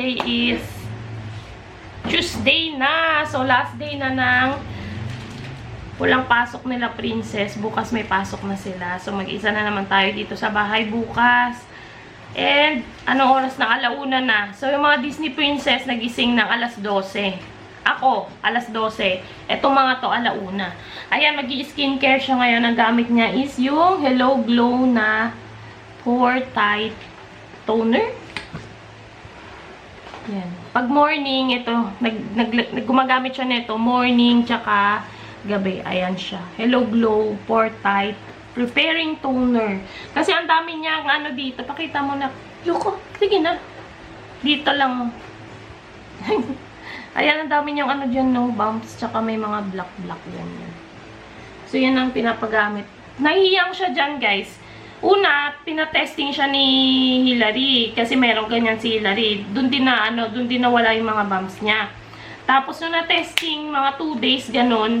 today is Tuesday na. So, last day na ng walang pasok nila, princess. Bukas may pasok na sila. So, mag-isa na naman tayo dito sa bahay bukas. And, anong oras na? Alauna na. So, yung mga Disney princess nagising ng alas 12. Ako, alas 12. Etong mga to, alauna. Ayan, mag skincare siya ngayon. Ang gamit niya is yung Hello Glow na Pore Tight Toner. Yan. Pag morning, ito, nag, nag, nag, gumagamit siya nito, morning, tsaka gabi. Ayan siya. Hello Glow, Pore Tight, Preparing Toner. Kasi ang dami niya, ano dito, pakita mo na, Yuko, sige na. Dito lang. Ayan, ang dami niyang ano dyan, no, bumps, tsaka may mga black-black yan. yan. So, yan ang pinapagamit. Nahihiyang siya dyan, guys. Una, pinatesting siya ni Hillary kasi meron ganyan si Hillary. Doon din na ano, doon din nawala yung mga bumps niya. Tapos nung na-testing mga 2 days ganun,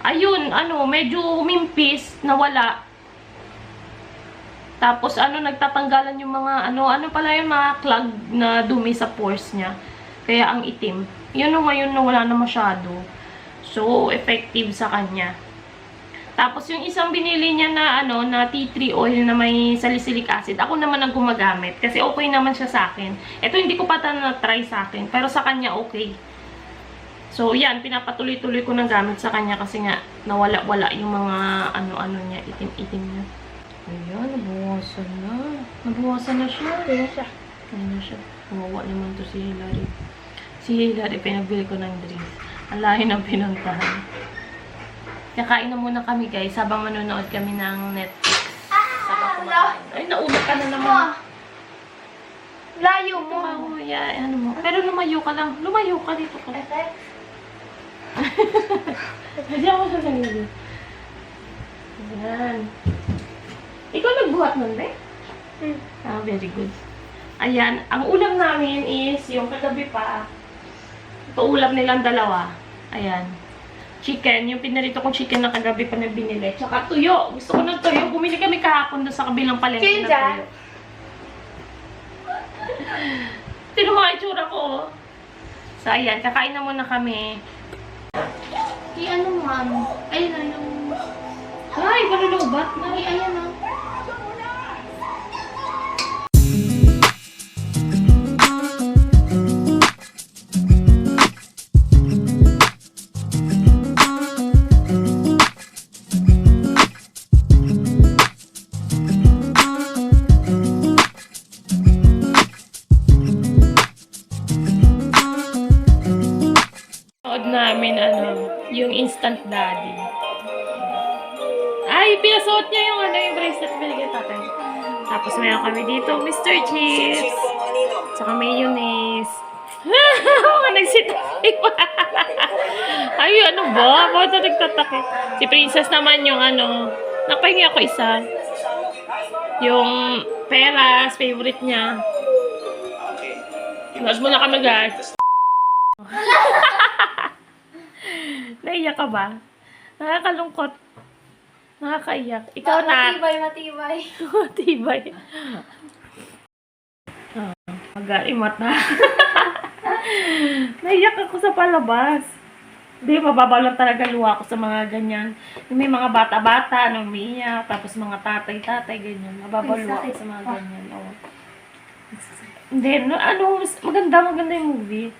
ayun, ano, medyo umimpis, nawala. Tapos ano, nagtatanggalan yung mga ano, ano pala yung mga clog na dumi sa pores niya. Kaya ang itim. Yun no, ngayon na wala na masyado. So, effective sa kanya. Tapos yung isang binili niya na ano na tea tree oil na may salicylic acid, ako naman ang gumagamit kasi okay naman siya sa akin. Ito hindi ko pa na try sa akin, pero sa kanya okay. So yan, pinapatuloy-tuloy ko ng gamit sa kanya kasi nga nawala-wala yung mga ano-ano niya, itim-itim niya. Ayan, nabawasan na. Nabawasan na siya. Kaya siya. Ayan na siya. Kawawa naman to si Hilary. Si Hilary, pinagbili ko ng drink. Ang lahi ng pinuntahan. Kakain na muna kami guys habang manonood kami ng Netflix. Sabang kumakain. Ay, naulog ka na naman. Ma. Layo mo. Oh, yeah, ano mo. Pero lumayo ka lang. Lumayo ka dito ka. Hindi ako sasabihin. Ayan. Ikaw nagbuhat nun, be? Hmm. Ah, very good. Ayan, ang ulam namin is yung kagabi pa. Ito ulam nilang dalawa. Ayan. Chicken, yung pinarito kong chicken na kagabi pa na binili. Tsaka tuyo. Gusto ko ng tuyo. Bumili kami kahapon doon sa kabilang palengke ng Kinja? tuyo. Tino mo ang itsura ko, oh. So, ayan. Kakain na muna kami. Di ano, ma'am? Ayun na yung... Ay, malulubat na. Ay, ayan na. Instant Daddy. Ay, pinasuot niya yung, ano, yung bracelet binigyan tatay. Tapos meron kami dito, Mr. Chips. Tsaka mayonnaise. Mga nagsitay pa. Ay, ano ba? Bakit na nagtatake? Si Princess naman yung, ano, napahingi ako isa. Yung peras, favorite niya. Mas muna kami, guys. Naiyak ka ba? Nakakalungkot. Nakakaiyak. Ikaw na. Matibay, matibay. Matibay. Oh, Mag-aimat na. Naiyak ako sa palabas. Hindi, mababaw lang talaga luha ko sa mga ganyan. Yung may mga bata-bata, ano, umiiyak, tapos mga tatay-tatay, ganyan. Mababaw luha ko sa mga Ah. ganyan. Oo. Hindi, no, ano, maganda, maganda yung movie.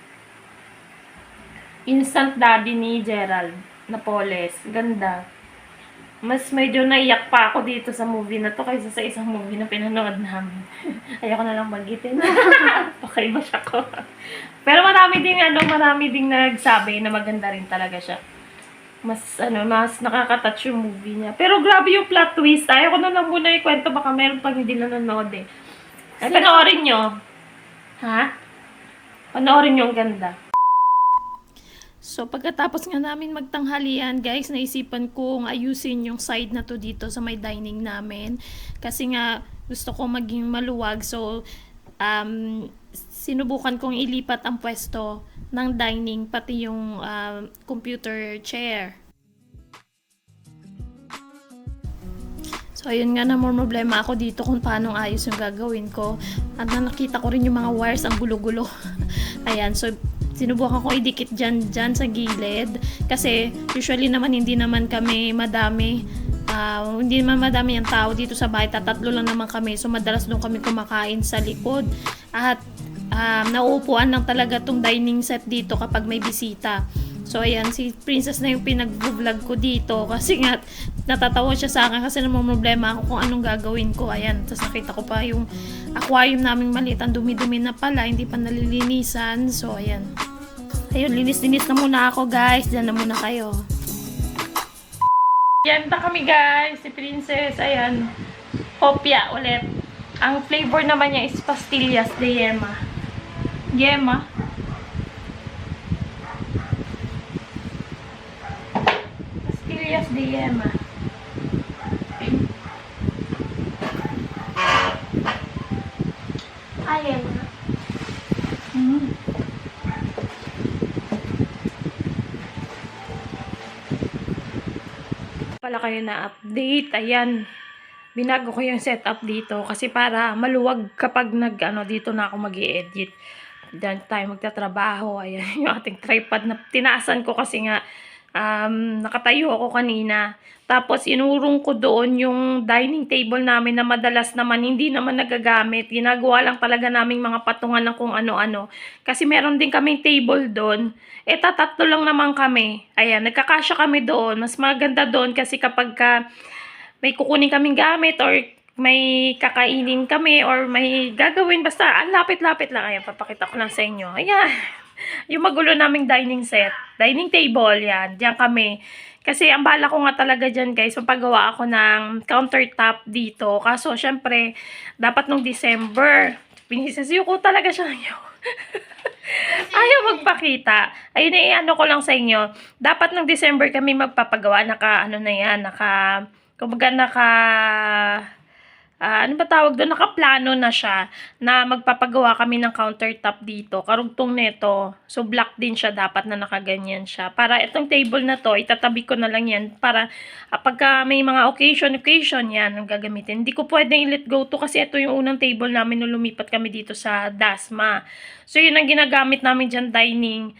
Instant Daddy ni Gerald Napoles. Ganda. Mas medyo naiyak pa ako dito sa movie na to kaysa sa isang movie na pinanood namin. Ayoko na lang magitin. Pakaiba siya ko. Pero marami ding ano, marami ding nagsabi na maganda rin talaga siya. Mas ano, mas nakaka-touch yung movie niya. Pero grabe yung plot twist. Ayoko na lang muna ikwento baka meron pang hindi na nanood eh. Ay, panoorin nyo. Ha? Panoorin nyo, ang ganda. So, pagkatapos nga namin magtanghalian, guys, naisipan kong ayusin yung side na to dito sa may dining namin. Kasi nga, gusto ko maging maluwag. So, um, sinubukan kong ilipat ang pwesto ng dining, pati yung um, computer chair. So, ayun nga na more problema ako dito kung paano ayos yung gagawin ko. At na nakita ko rin yung mga wires ang gulo-gulo. Ayan, so sinubukan ko idikit dyan, dyan sa gilid. Kasi usually naman hindi naman kami madami. Ah, hindi naman madami ang tao dito sa bahay. Tatatlo lang naman kami. So madalas doon kami kumakain sa likod. At um, nauupuan lang talaga tong dining set dito kapag may bisita. So, ayan, si Princess na yung pinag-vlog ko dito kasi nga natatawa siya sa akin kasi namang problema ako kung anong gagawin ko. Ayan, tapos nakita ko pa yung aquarium naming maliit. Ang dumi-dumi na pala, hindi pa nalilinisan. So, ayan. Ayun, linis-linis na muna ako, guys. Diyan na muna kayo. Yan na kami, guys. Si Princess, ayan. Hopya ulit. Ang flavor naman niya is pastillas de yema. Yema. Pastillas de yema. Pala kayo na update. Ayan. Binago ko yung setup dito kasi para maluwag kapag nag ano dito na ako mag-edit. Diyan tayo magtatrabaho. Ayan yung ating tripod na tinaasan ko kasi nga um, nakatayo ako kanina. Tapos inurong ko doon yung dining table namin na madalas naman hindi naman nagagamit. Ginagawa lang talaga naming mga patungan ng kung ano-ano. Kasi meron din kaming table doon. Eh tatatlo lang naman kami. Ayan, nagkakasya kami doon. Mas maganda doon kasi kapag ka may kukunin kaming gamit or may kakainin kami or may gagawin. Basta, ang lapit-lapit lang. Ayan, papakita ko lang sa inyo. Ayan. Yung magulo naming dining set. Dining table, yan. Diyan kami. Kasi ang bala ko nga talaga dyan, guys, mapagawa ako ng countertop dito. Kaso, syempre, dapat nung December, pinisasiyo ko talaga siya ngayon. Ayaw magpakita. Ayun na ano ko lang sa inyo. Dapat nung December kami magpapagawa. Naka, ano na yan, naka, kumbaga naka, ah, ano ba tawag doon? Nakaplano na siya na magpapagawa kami ng countertop dito. Karugtong nito. So, black din siya. Dapat na nakaganyan siya. Para itong table na to, itatabi ko na lang yan. Para ah, pagka may mga occasion, occasion yan ang gagamitin. Hindi ko pwedeng i-let go to kasi ito yung unang table namin nung lumipat kami dito sa Dasma. So, yun ang ginagamit namin dyan dining.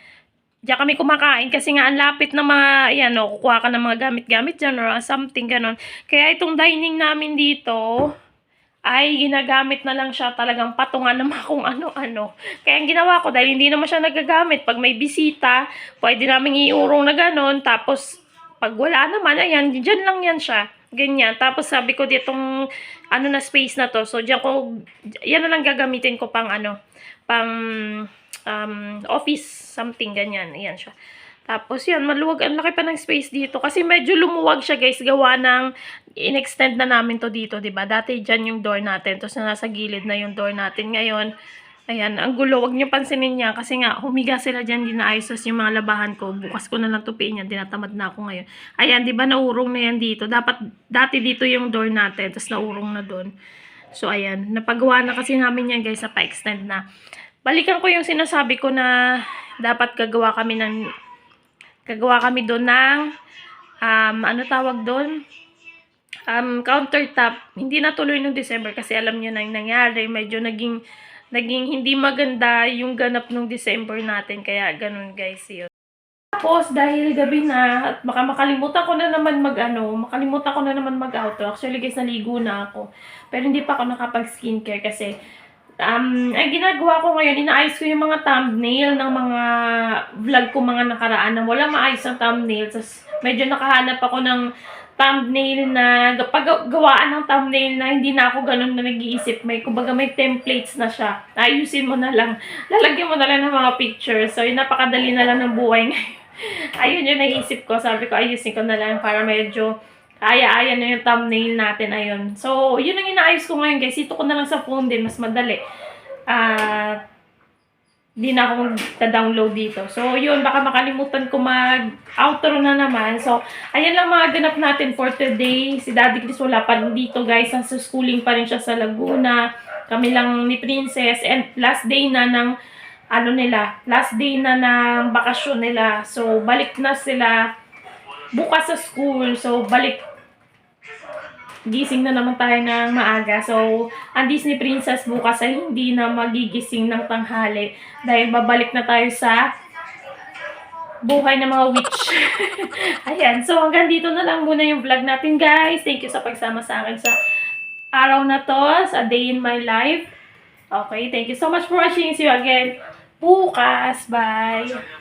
Diyan kami kumakain kasi nga ang lapit na mga, yan o, kukuha ka ng mga gamit-gamit dyan or something ganon. Kaya itong dining namin dito, ay ginagamit na lang siya talagang patungan ng mga kung ano-ano. Kaya ang ginawa ko, dahil hindi naman siya nagagamit, pag may bisita, pwede namin iurong na ganon, tapos pag wala naman, ayan, dyan lang yan siya. Ganyan. Tapos sabi ko ditong ano na space na to. So diyan ko yan na lang gagamitin ko pang ano, pang um, office something ganyan. Ayan siya. Tapos yan, maluwag. Ang laki pa ng space dito. Kasi medyo lumuwag siya guys. Gawa ng in-extend na namin to dito, 'di ba Dati dyan yung door natin. Tapos nasa gilid na yung door natin. Ngayon, ayan, ang gulo. Huwag niyo pansinin niya. Kasi nga, humiga sila dyan. Dinaayos yung mga labahan ko. Bukas ko na lang tupiin yan. Dinatamad na ako ngayon. Ayan, di ba naurong na yan dito. Dapat, dati dito yung door natin. Tapos naurong na doon. So, ayan. Napagawa na kasi namin yan guys. Sa pa-extend na. Balikan ko yung sinasabi ko na dapat gagawa kami ng gagawa kami doon ng um, ano tawag doon? Um, countertop. Hindi natuloy nung December kasi alam niyo na yung nangyari. Medyo naging naging hindi maganda yung ganap nung December natin. Kaya ganun guys yun. Tapos, dahil gabi na, at baka makalimutan ko na naman mag, ano, makalimutan ko na naman mag-outro. Actually, guys, naligo na ako. Pero hindi pa ako nakapag-skincare kasi, um, ang ginagawa ko ngayon, inaayos ko yung mga thumbnail ng mga vlog ko mga nakaraan na wala maayos ang thumbnail. Tapos, medyo nakahanap ako ng thumbnail na, paggawaan ng thumbnail na hindi na ako ganun na nag-iisip. May, kumbaga may templates na siya. Ayusin mo na lang. Lalagyan mo na lang ng mga pictures. So, yun, napakadali na lang ng buhay ngayon. Ayun yung naisip ko. Sabi ko, ayusin ko na lang para medyo kaya-aya na yung thumbnail natin. Ayun. So, yun ang inaayos ko ngayon, guys. Ito ko na lang sa phone din. Mas madali. Ah... Hindi na ako mag-download dito. So, yun, baka makalimutan ko mag-outro na naman. So, ayan lang mga ganap natin for today. Si Daddy Chris wala pa dito, guys. Nasa schooling pa rin siya sa Laguna. Kami lang ni Princess. And last day na ng, ano nila, last day na ng bakasyon nila. So, balik na sila bukas sa school. So, balik gising na naman tayo ng maaga. So, ang Disney Princess bukas ay hindi na magigising ng tanghali dahil babalik na tayo sa buhay ng mga witch. Ayan. So, hanggang dito na lang muna yung vlog natin, guys. Thank you sa pagsama sa akin sa araw na to, sa day in my life. Okay, thank you so much for watching. See you again bukas. Bye!